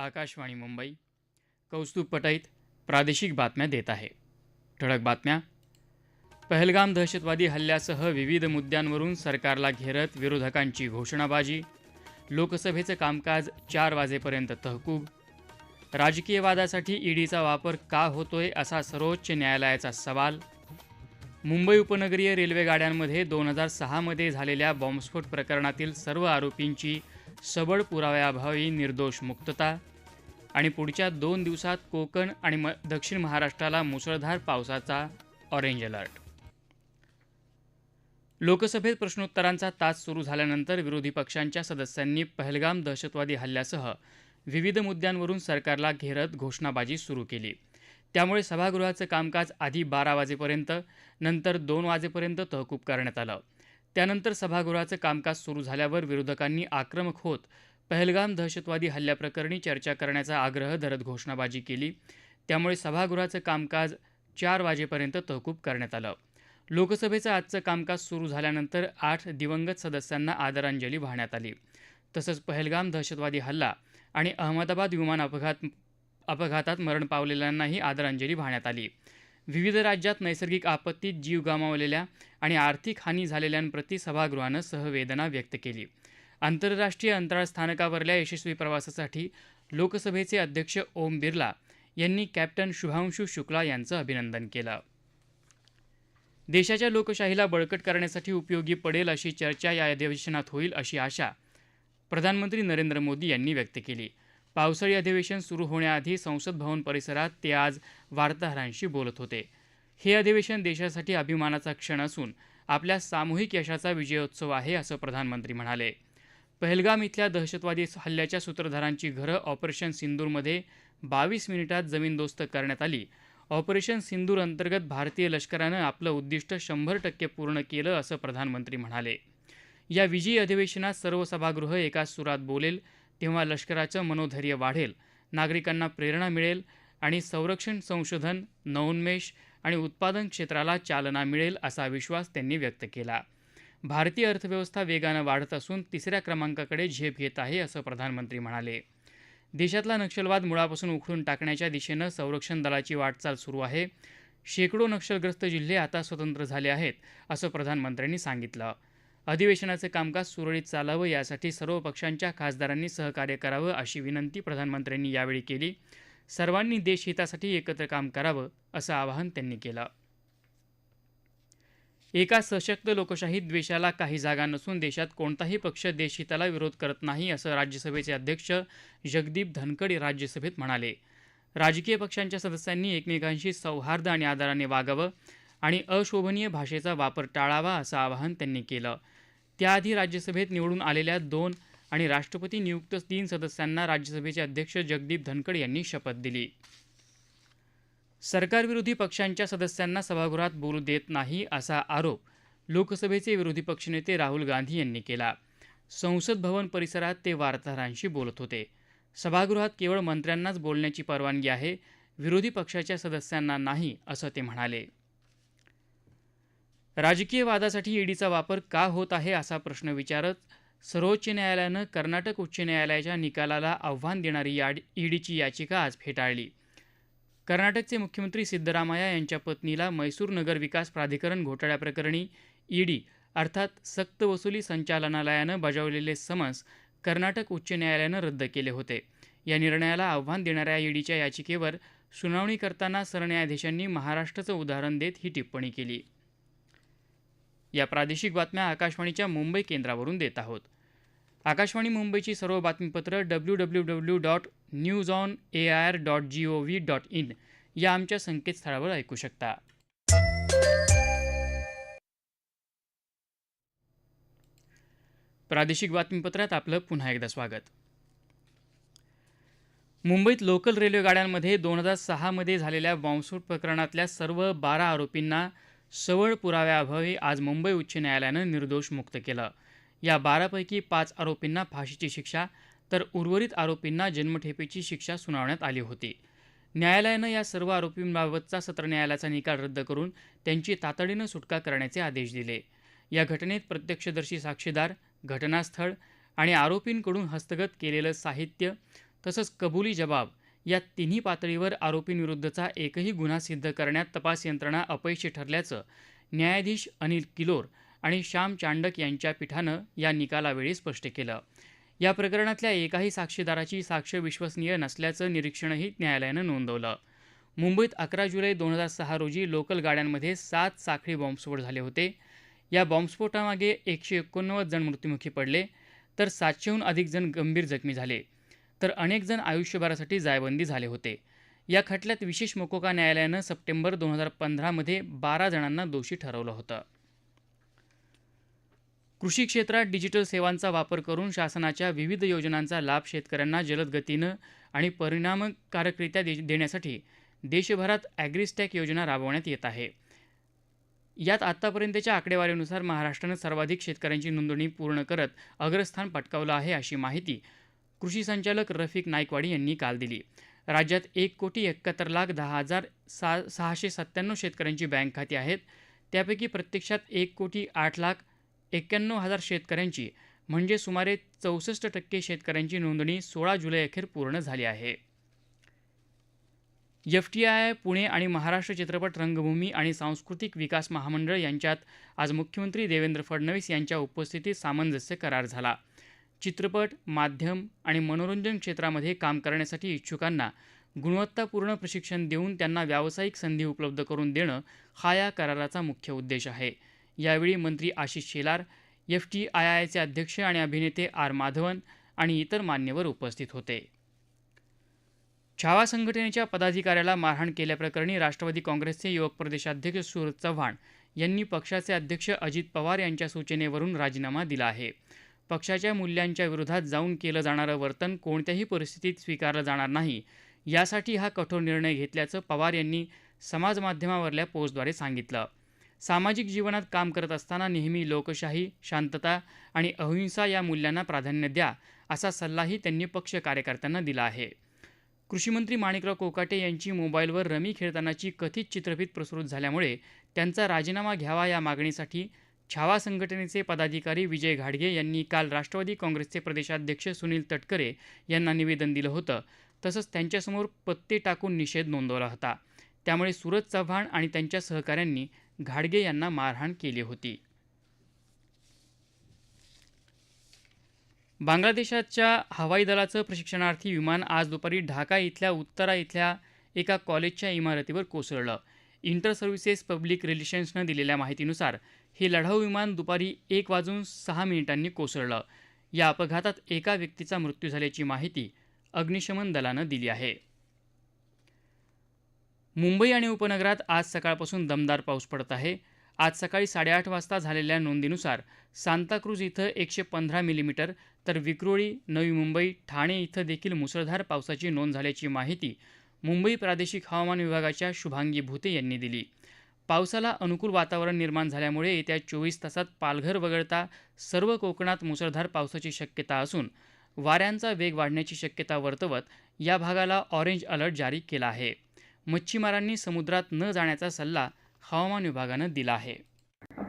आकाशवाणी मुंबई. कौस्तुभ पटईत प्रादेशिक बातम्या देत आहे. ठळक बातम्या. पहलगाम दहशतवादी हल्ल्यासह विविध मुद्द्यांवरून सरकारला घेरत विरोधकांची घोषणाबाजी. लोकसभेचं कामकाज चार वाजेपर्यंत तहकूब. राजकीय वादासाठी ईडीचा वापर का होतोय असा सर्वोच्च न्यायालयाचा सवाल. मुंबई उपनगरीय रेल्वे गाड्यांमध्ये दोन हजार सहामध्ये झालेल्या बॉम्बस्फोट प्रकरणातील सर्व आरोपींची सबळ पुराव्याअभावी निर्दोष मुक्तता. आणि पुढच्या दोन दिवसात कोकण आणि म दक्षिण महाराष्ट्राला मुसळधार पावसाचा ऑरेंज अलर्ट लोकसभेत प्रश्नोत्तरांचा तास सुरू झाल्यानंतर विरोधी पक्षांच्या सदस्यांनी पहलगाम दहशतवादी हल्ल्यासह विविध मुद्द्यांवरून सरकारला घेरत घोषणाबाजी सुरू केली. त्यामुळे सभागृहाचं कामकाज आधी बारा वाजेपर्यंत नंतर दोन वाजेपर्यंत तहकूब करण्यात आलं. त्यानंतर सभागृहाचं कामकाज सुरू झाल्यावर विरोधकांनी आक्रमक होत पहलगाम दहशतवादी हल्ल्याप्रकरणी चर्चा करण्याचा आग्रह धरत घोषणाबाजी केली. त्यामुळे सभागृहाचं कामकाज चार वाजेपर्यंत तहकूब करण्यात आलं. लोकसभेचं आजचं कामकाज सुरू झाल्यानंतर आठ दिवंगत सदस्यांना आदरांजली वाहण्यात आली. तसंच पहलगाम दहशतवादी हल्ला आणि अहमदाबाद विमान अपघात अपघातात मरण पावलेल्यांनाही आदरांजली वाहण्यात आली. विविध राज्यात नैसर्गिक आपत्तीत जीव गमावलेल्या आणि आर्थिक हानी झालेल्यांप्रती सभागृहानं सहवेदना व्यक्त केली. आंतरराष्ट्रीय अंतराळ स्थानकावरल्या यशस्वी प्रवासासाठी लोकसभेचे अध्यक्ष ओम बिर्ला यांनी कॅप्टन शुभांशू शुक्ला यांचं अभिनंदन केलं. देशाच्या लोकशाहीला बळकट करण्यासाठी उपयोगी पडेल अशी चर्चा या अधिवेशनात होईल अशी आशा प्रधानमंत्री नरेंद्र मोदी यांनी व्यक्त केली. पावसाळी अधिवेशन सुरू होण्याआधी संसद भवन परिसरात ते आज वार्ताहरांशी बोलत होते. हे अधिवेशन देशासाठी अभिमानाचा क्षण असून आपल्या सामूहिक यशाचा विजयोत्सव आहे असं प्रधानमंत्री म्हणाले. पहलगाम इथल्या दहशतवादी हल्ल्याच्या सूत्रधारांची घरं ऑपरेशन सिंदूरमध्ये बावीस मिनिटात जमीनदोस्त करण्यात आली. ऑपरेशन सिंदूर अंतर्गत भारतीय लष्करानं आपलं उद्दिष्ट शंभर टक्के पूर्ण केलं असं प्रधानमंत्री म्हणाले. या विजयी अधिवेशनात सर्व सभागृह एकाच सुरात बोलेल तेव्हा लष्कराचं मनोधैर्य वाढेल नागरिकांना प्रेरणा मिळेल आणि संरक्षण संशोधन नवोन्मेष आणि उत्पादन क्षेत्राला चालना मिळेल असा विश्वास त्यांनी व्यक्त केला. भारतीय अर्थव्यवस्था वेगानं वाढत असून तिसऱ्या क्रमांकाकडे झेप घेत आहे असं प्रधानमंत्री म्हणाले. देशातला नक्षलवाद मुळापासून उखडून टाकण्याच्या दिशेनं संरक्षण दलाची वाटचाल सुरू आहे. शेकडो नक्षलग्रस्त जिल्हे आता स्वतंत्र झाले आहेत असं प्रधानमंत्र्यांनी सांगितलं. अधिवेशनाचं कामकाज सुरळीत चालावं यासाठी सर्व पक्षांच्या खासदारांनी सहकार्य करावं अशी विनंती प्रधानमंत्र्यांनी यावेळी केली. सर्वांनी देशहितासाठी एकत्र काम करावं असं आवाहन त्यांनी केलं. एका सशक्त लोकशाहीत द्वेषाला काही जागा नसून देशात कोणताही पक्ष देशहिताला विरोध करत नाही असं राज्यसभेचे अध्यक्ष जगदीप धनकड राज्यसभेत म्हणाले. राजकीय पक्षांच्या सदस्यांनी एकमेकांशी सौहार्द आणि आदराने वागावं आणि अशोभनीय भाषेचा वापर टाळावा असं आवाहन त्यांनी केलं. त्याआधी राज्यसभेत निवडून आलेल्या दोन आणि राष्ट्रपती नियुक्त तीन सदस्यांना राज्यसभेचे अध्यक्ष जगदीप धनकड यांनी शपथ दिली. सरकारविरोधी पक्षांच्या सदस्यांना सभागृहात बोलू देत नाही असा आरोप लोकसभेचे विरोधी पक्षनेते राहुल गांधी यांनी केला. संसद भवन परिसरात ते वार्ताहरांशी बोलत होते. सभागृहात केवळ मंत्र्यांनाच बोलण्याची परवानगी आहे विरोधी पक्षाच्या सदस्यांना नाही असं ते म्हणाले. राजकीय वादासाठी ईडीचा वापर का होत आहे असा प्रश्न विचारत सर्वोच्च न्यायालयानं कर्नाटक उच्च न्यायालयाच्या निकालाला आव्हान देणारी याड ईडीची याचिका आज फेटाळली. कर्नाटकचे मुख्यमंत्री सिद्धरामय्या यांच्या पत्नीला मैसूर नगर विकास प्राधिकरण घोटाळ्याप्रकरणी ईडी अर्थात सक्तवसुली संचालनालयानं बजावलेले समन्स कर्नाटक उच्च न्यायालयानं रद्द केले होते. या निर्णयाला आव्हान देणाऱ्या ईडीच्या याचिकेवर सुनावणी करताना सरन्यायाधीशांनी महाराष्ट्राचं उदाहरण देत ही टिप्पणी केली. या प्रादेशिक बातम्या आकाशवाणीच्या मुंबई केंद्रावरून देत आहोत. आकाशवाणी मुंबईची सर्व बातमीपत्र W W W dot news on A I R dot G O V dot in या आमच्या संकेतस्थळावर ऐकू शकता. प्रादेशिक बातमीपत्रात आपलं पुन्हा एकदा स्वागत. मुंबईत लोकल रेल्वे गाड्यांमध्ये दोन हजार सहामध्ये झालेल्या बॉम्बस्फोट प्रकरणातल्या सर्व बारा आरोपींना सवळ पुराव्याअभावी आज मुंबई उच्च न्यायालयानं निर्दोष मुक्त केलं. या बारापैकी पाच आरोपींना फाशीची शिक्षा तर उर्वरित आरोपींना जन्मठेपेची शिक्षा सुनावण्यात आली होती. न्यायालयानं या सर्व आरोपींबाबतचा सत्र न्यायालयाचा निकाल रद्द करून त्यांची तातडीनं सुटका करण्याचे आदेश दिले. या घटनेत प्रत्यक्षदर्शी साक्षीदार घटनास्थळ आणि आरोपींकडून हस्तगत केलेलं साहित्य तसंच कबुली जबाब या तिन्ही पातळीवर आरोपींविरुद्धचा एकही गुन्हा सिद्ध करण्यात तपास यंत्रणा अपयशी ठरल्याचं न्यायाधीश अनिल किलोर आणि श्याम चांडक यांच्या पीठानं या निकालावेळी स्पष्ट केलं. या प्रकरणातल्या एकाही साक्षीदाराची साक्ष विश्वसनीय नसल्याचं निरीक्षणही न्यायालयानं नोंदवलं. मुंबईत अकरा जुलै दोन हजार सहा रोजी लोकल गाड्यांमध्ये सात साखळी बॉम्बस्फोट झाले होते. या बॉम्बस्फोटामागे एकशे एकोणनव्वद जण मृत्युमुखी पडले तर सातशेहून अधिक जण गंभीर जखमी झाले तर अनेक जण आयुष्यभरासाठी जायबंदी झाले होते. या खटल्यात विशेष मोकोका न्यायालयानं सप्टेंबर दोन हजार पंधरामध्ये बारा जणांना दोषी ठरवलं होतं. कृषी क्षेत्रात डिजिटल सेवांचा वापर करून शासनाच्या विविध योजनांचा लाभ शेतकऱ्यांना जलद गतीनं आणि परिणामकारकरित्या दे देण्यासाठी देशभरात ॲग्रिस्टॅक योजना राबवण्यात येत आहे. यात आत्तापर्यंतच्या आकडेवारीनुसार महाराष्ट्रानं सर्वाधिक शेतकऱ्यांची नोंदणी पूर्ण करत अग्रस्थान पटकावलं आहे अशी माहिती कृषी संचालक रफिक नाईकवाडी यांनी काल दिली. राज्यात एक कोटी एकाहत्तर लाख दहा हजार सा सहाशे सत्त्याण्णव शेतकऱ्यांची बँक खाती आहेत. त्यापैकी प्रत्यक्षात एक कोटी आठ लाख एक्क्याण्णव हजार शेतकऱ्यांची म्हणजे सुमारे चौसष्ट टक्के शेतकऱ्यांची नोंदणी सोळा जुलै अखेर पूर्ण झाली आहे. एफ टी आय पुणे आणि महाराष्ट्र चित्रपट रंगभूमी आणि सांस्कृतिक विकास महामंडळ यांच्यात आज मुख्यमंत्री देवेंद्र फडणवीस यांच्या उपस्थितीत सामंजस्य करार झाला. चित्रपट माध्यम आणि मनोरंजन क्षेत्रामध्ये काम करण्यासाठी इच्छुकांना गुणवत्तापूर्ण प्रशिक्षण देऊन त्यांना व्यावसायिक संधी उपलब्ध करून देणं हा या कराराचा मुख्य उद्देश आहे. यावेळी मंत्री Ashish Shelar F T I आयचे अध्यक्ष आणि अभिनेते आर माधवन आणि इतर मान्यवर उपस्थित होते. छावा संघटनेच्या पदाधिकाऱ्याला मारहाण केल्याप्रकरणी राष्ट्रवादी काँग्रेसचे युवक प्रदेशाध्यक्ष सूरज चव्हाण यांनी पक्षाचे अध्यक्ष अजित पवार यांच्या सूचनेवरून राजीनामा दिला आहे. पक्षाच्या मूल्यांच्या विरोधात जाऊन केलं जाणारं वर्तन कोणत्याही परिस्थितीत स्वीकारलं जाणार नाही. यासाठी हा कठोर निर्णय घेतल्याचं पवार यांनी समाजमाध्यमावरल्या पोस्टद्वारे सांगितलं. सामाजिक जीवनात काम करत असताना नेहमी लोकशाही शांतता आणि अहिंसा या मूल्यांना प्राधान्य द्या असा सल्लाही त्यांनी पक्ष कार्यकर्त्यांना दिला आहे. कृषीमंत्री माणिकराव कोकाटे यांची मोबाईलवर रमी खेळतानाची कथित चित्रफित प्रसृत झाल्यामुळे त्यांचा राजीनामा घ्यावा या मागणीसाठी छावा संघटनेचे पदाधिकारी विजय घाडगे यांनी काल राष्ट्रवादी काँग्रेसचे प्रदेशाध्यक्ष सुनील तटकरे यांना निवेदन दिलं होतं. तसंच त्यांच्यासमोर पत्ते टाकून निषेध नोंदवला होता. त्यामुळे सूरज चव्हाण आणि त्यांच्या सहकाऱ्यांनी घाडगे यांना मारहाण केली होती. बांगलादेशाच्या हवाई दलाचं प्रशिक्षणार्थी विमान आज दुपारी ढाका इथल्या उत्तरा इथल्या एका कॉलेजच्या इमारतीवर कोसळलं. इंटर सर्व्हिसेस पब्लिक रिलेशन्सनं दिलेल्या माहितीनुसार हे लढाऊ विमान दुपारी एक वाजून सहा मिनिटांनी कोसळलं. या अपघातात एका व्यक्तीचा मृत्यू झाल्याची माहिती अग्निशमन दलानं दिली आहे. मुंबई आणि उपनगरात आज सकाळपासून दमदार पाऊस पडत आहे. आज सकाळी साडेआठ वाजता झालेल्या नोंदीनुसार सांताक्रूज इथं एकशे पंधरा मिलीमीटर तर विक्रोळी नवी मुंबई ठाणे इथं देखील मुसळधार पावसाची नोंद झाल्याची माहिती मुंबई प्रादेशिक हवामान विभागाच्या शुभांगी भुते यांनी दिली. पावसाला अनुकूल वातावरण निर्माण झाल्यामुळे येत्या चोवीस तासात पालघर वगळता सर्व कोकणात मुसळधार पावसाची शक्यता असून वाऱ्यांचा वेग वाढण्याची शक्यता वर्तवत या भागाला ऑरेंज अलर्ट जारी केला आहे. मच्छीमारांनी समुद्रात न जाण्याचा सल्ला हवामान विभागानं दिला आहे.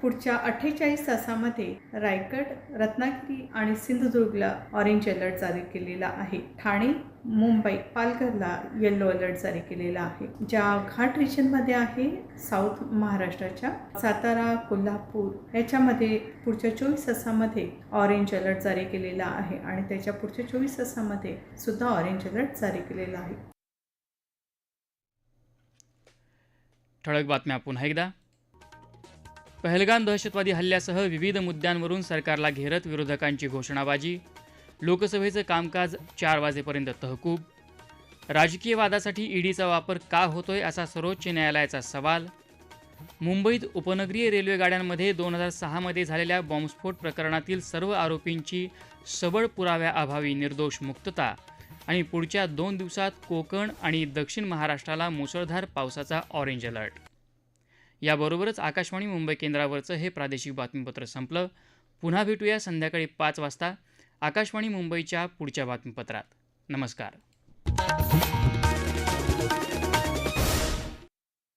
पुढच्या अठ्ठेचाळीस तासामध्ये रायगड रत्नागिरी आणि सिंधुदुर्गला ऑरेंज अलर्ट जारी केलेला आहे. ठाणे मुंबई पालघरला येल्लो अलर्ट जारी केलेला आहे. ज्या घाट रिजनमध्ये आहे साऊथ महाराष्ट्राच्या सातारा कोल्हापूर याच्यामध्ये पुढच्या चोवीस तासामध्ये ऑरेंज अलर्ट जारी केलेला आहे आणि त्याच्या पुढच्या चोवीस तासामध्ये सुद्धा ऑरेंज अलर्ट जारी केलेला आहे. ठळक बातम्या पुन्हा एकदा. पहलगाम दहशतवादी हल्ल्यासह विविध मुद्द्यांवरून सरकारला घेरत विरोधकांची घोषणाबाजी. लोकसभेचं कामकाज चार वाजेपर्यंत तहकूब. राजकीय वादासाठी ईडीचा वापर का होतोय असा सर्वोच्च न्यायालयाचा सवाल. मुंबईत उपनगरीय रेल्वे गाड्यांमध्ये दोन हजार सहामध्ये झालेल्या बॉम्बस्फोट प्रकरणातील सर्व आरोपींची सबळ पुराव्याअभावी निर्दोष मुक्तता. आणि पुढच्या दोन दिवसात कोकण आणि दक्षिण महाराष्ट्राला मुसळधार पावसाचा ऑरेंज अलर्ट याबरोबरच आकाशवाणी मुंबई केंद्रावरचं हे प्रादेशिक बातमीपत्र संपलं. पुन्हा भेटूया संध्याकाळी पाच वाजता. आकाशवाणी मुंबईच्या पुढच्या बातमीपत्रात. नमस्कार.